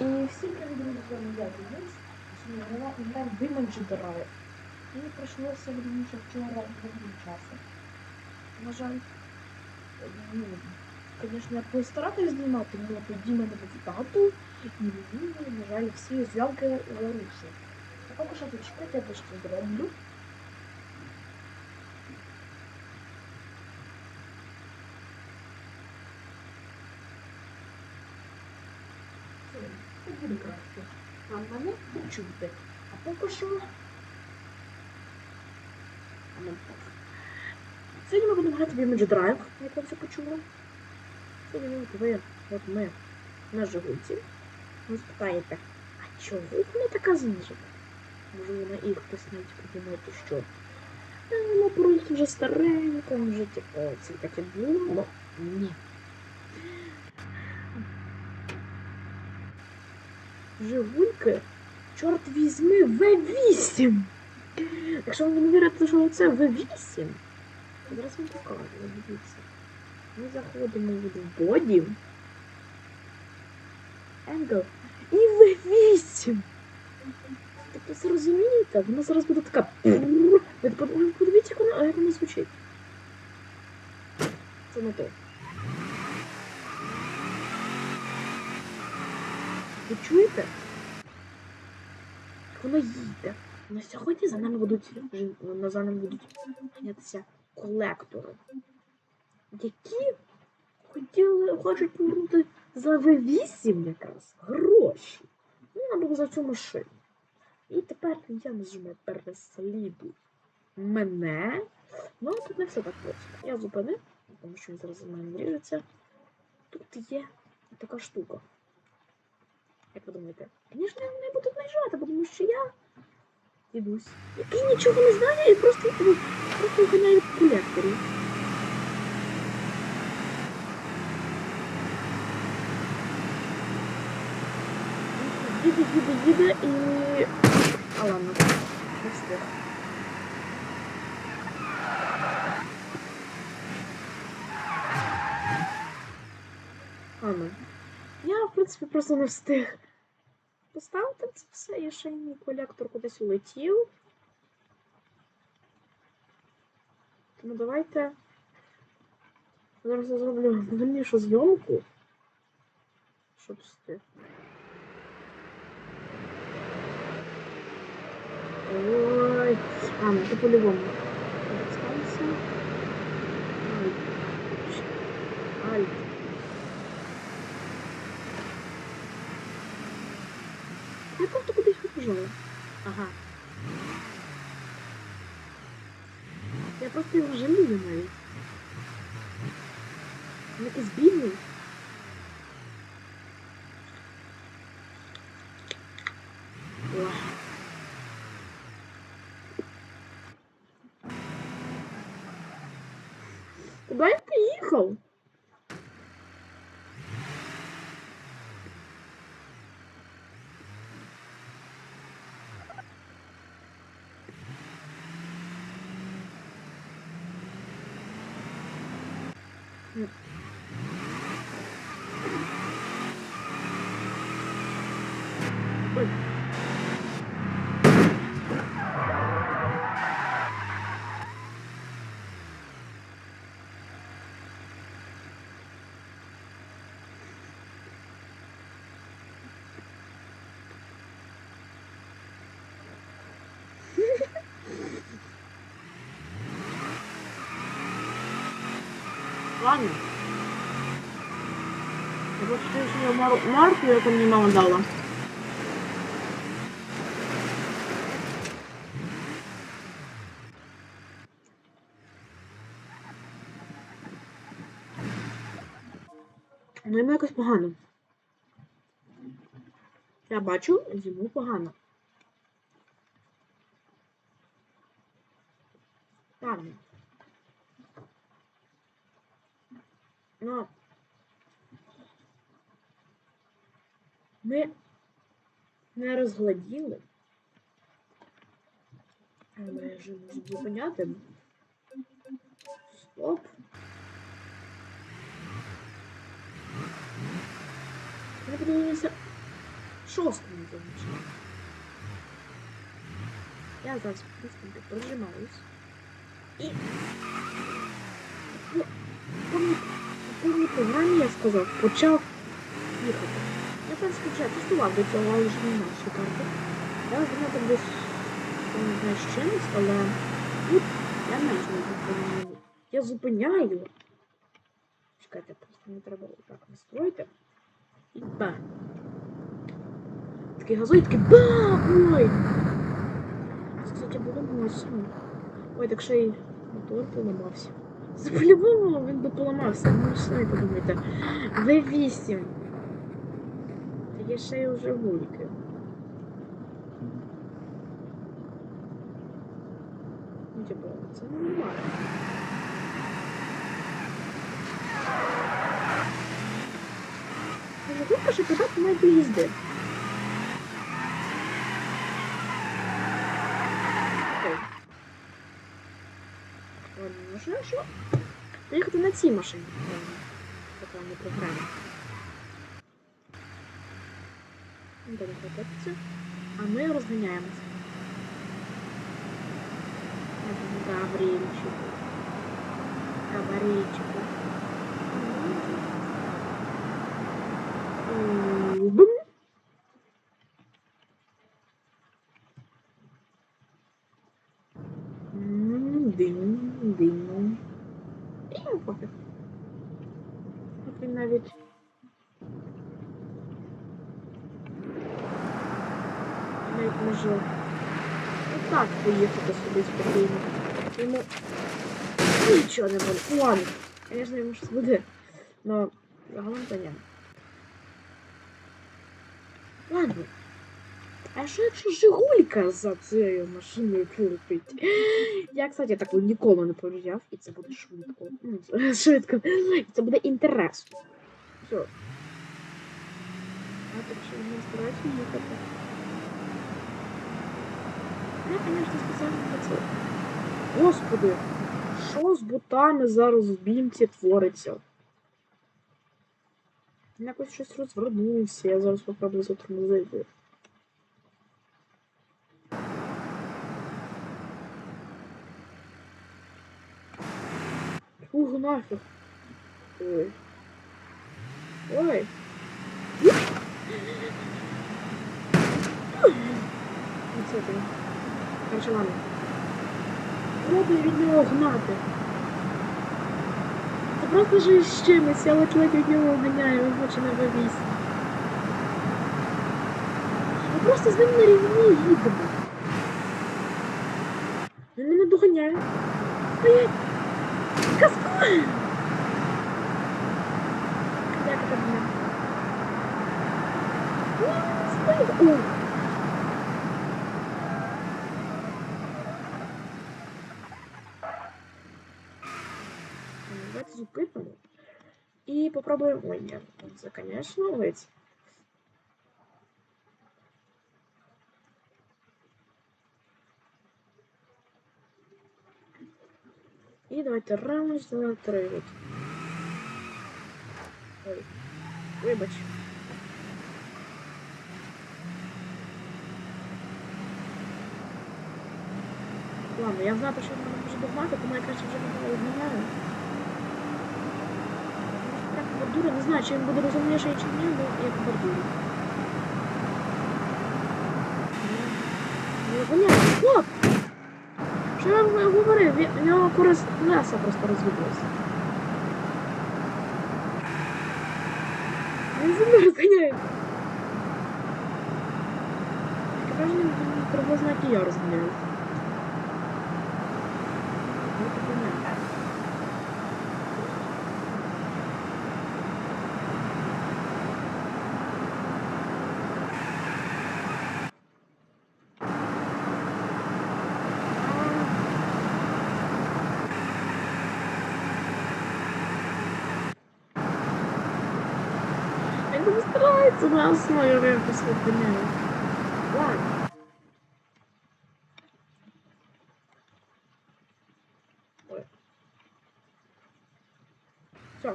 І всім привіт, друзі, з вами я Денис. Сьогодні грала онлайн Women Drive. І прийшлося ще вчора багато часу. На жаль, ну, звісно, я постаратись знімати, але тоді мене дату, і мені, на жаль, всі зйомки вирушили. А поки що тут чекайте, я дещо зроблю. Це буде краще. А почути. А поки що. Сьогодні ми будемо грати в Image Drive, як ви все почули. Сьогодні от ви, от ми на Жигульці. Ви спитаєте, а чого вона така знижена? Може вона і хтось навіть подумає, що? Е, Ну, просто вже старенько, вже типу, це таке було. Ні. Жигульки, чорт візьми, В8. Якщо ви не вірите, що це В8, зараз вам покажу, дивіться. Ми заходимо в боді. Енгл. І В8. Тобто зрозумієте, вона зараз буде така. Подивіться, як вона, як вона звучить. Це не то. Ви чуєте? Воно їде. На сьогодні за нами будуть за нами будуть ганятися колектори, які хотіли хочуть повернути за V8 якраз гроші. Ну, або за цю машину. І тепер я нажимаю переслідуй мене. Ну, тут не все так просто. Я зупинив, тому що він зараз за мене ріжеться. Тут є така штука. Як ви думаєте? Не буду наїжджати, тому що я дідусь, який нічого не знає і просто, ну, просто ганяє колекторів. Їде, їде, їде і... А ладно, не встиг. Ладно. Я, просто не встиг. Поставити це все, і ще мій колектор кудись улетів. Тому давайте. Зараз я зроблю дальнішу зйомку. Щоб встиг. Ой, а, ну это по-любому. Станция. Альт. Альт. Я просто кудись. Ага. Я просто його жалію навіть. Він якийсь бідний. Ой. Куда я приехал? М. Ой. Ладно. Просто себе мар марку, яку мені мама дала. Ну, якось погано. Я бачу, йому погано. Ладно. Ну, ми не розгладіли. Але я вже можу зупиняти. Стоп. Я подивилася шостому замічаю. Я зараз быстренько прижимаюсь. І... Ну, в в повній програмі я сказав, почав їхати. Принципі, вже тестував до цього, але вже не що карти. Я знаю там десь, не знаю, з чимось, але тут я менше не зупиняю. Я зупиняю. Чекайте, просто не треба отак настроїти. І ба. Такий газує, такий ба! Ой! Це, кстати, було моцно. Ой, так ще й мотор поламався. По-любому він би поламався, ну самі подумайте. В8. Та є ще й уже вулики. Ну, типу, це нормально. Губка ще подати має поїзди. Окей. Ладно, може, що? Поїхати на цій машині. Така не програма. Ну, так, кататися. А ми розганяємося. Гаврильчику. Гаврильчику. М, Бум. М, Дим, дим. І йому пофіг. От він навіть. Навіть може отак поїхати собі спокійно. Йому нічого не буде. Ну ладно, звісно, йому щось буде. Но загалом то ні. Ладно. А що якщо Жигулька за цією машиною крутить? Я, кстати, таку ніколи не порівняв, і це буде швидко. Ну, швидко. І це буде інтересно. Все. А так що не стараюся їхати. Я, конечно, спеціально для цього. Господи, що з ботами зараз в бімці твориться? Якось щось розвернувся, я зараз попробую затормозити. Ух, нафиг. Ой. Ой. Оце ти. Ладно. Пробуй від нього гнати. Це просто ж з чимось, я ледь-ледь від нього ганяю, він хоче вивіз. Ми просто з ним на рівні їдемо. Він мене доганяє. Стоять! Казку! Як це мене? Ні! І попробуємо. Ой, ні, це, конечно, ледь. І давайте раз, два, три. От. Ой. Вибач. Ладно, я знаю, що вона може догнати, тому я краще вже не знаю. Як бордура, не знаю, чи він буде розумніший чи ні, але як бордура. Ну, понятно. Хлоп! Що я вам говорив? У нього користь леса просто розвинулася. Він мною розганяє. Таке враження, приблизно як і я розганяю. Ну, це понятно. Він старається на основі якось випиняє. Ладно. Ой. Все.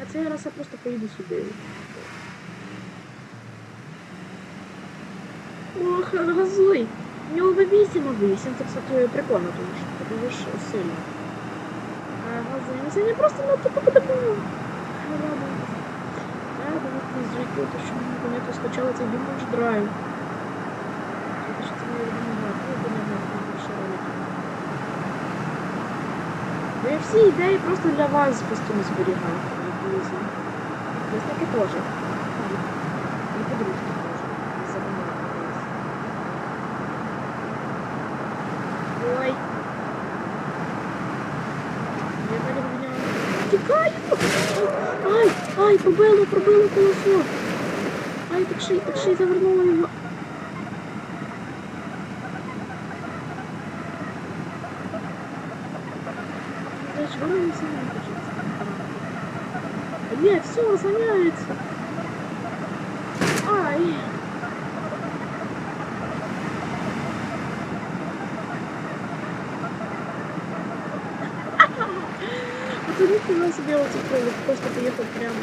На цей раз я просто поїду сюди. Ох, газуй. У нього V8, а V8 це, кстати, прикольно, тому що ти ж сильно. А газуй, ну це не просто на тупо подобало. Рада не що мені коли скачали цей це не гра, ну, я всі ідеї просто для вас постійно зберігаю. друзі. Підписники теж. І подружки теж. Не забувайте. Ой. Я далі обняла. Тікаю! Ай, ай, пробило, пробило колесо. Ай, так ще, й- так ще й завернула його. Знаешь, вона не сама хочеться. Нет, все, разгоняется. Ай. А ты нифига себе вот такой вот просто поехал прямо.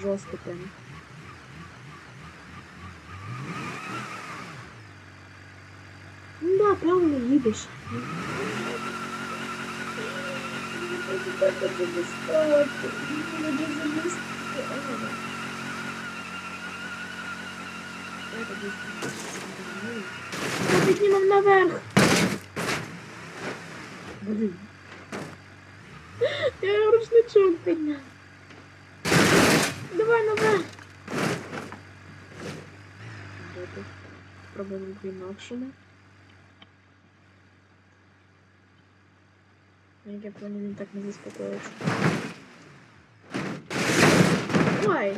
Така жорстка прям. Ну да, правильно їдеш. Я піднімав наверх. Блін. Я рушничок підняв. Давай наверх. Добре. Спробуємо по-інакшому. Як я понял, він так не заспокоїться. Ой!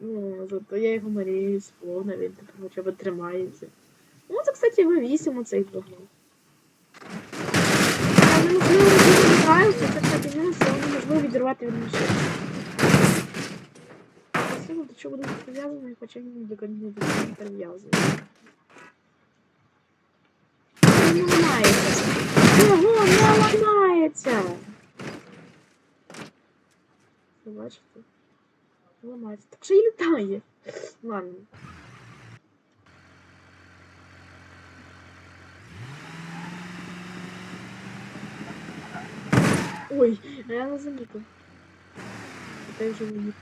Ну, зато я його мрію сповна, він тепер хоча б тримається. Ну, це, кстати, V8 оцей двигун. Але неможливо відриваються, це, кстати, мінус, але неможливо відірвати від машини. Красиво, до чого буде прив'язаний, хоча він до не прив'язаний. Він ламається. Ого, не ламається! Ви бачите? Ламається. Так ще й літає. Ладно. Ой, а я не замітив. Це вже не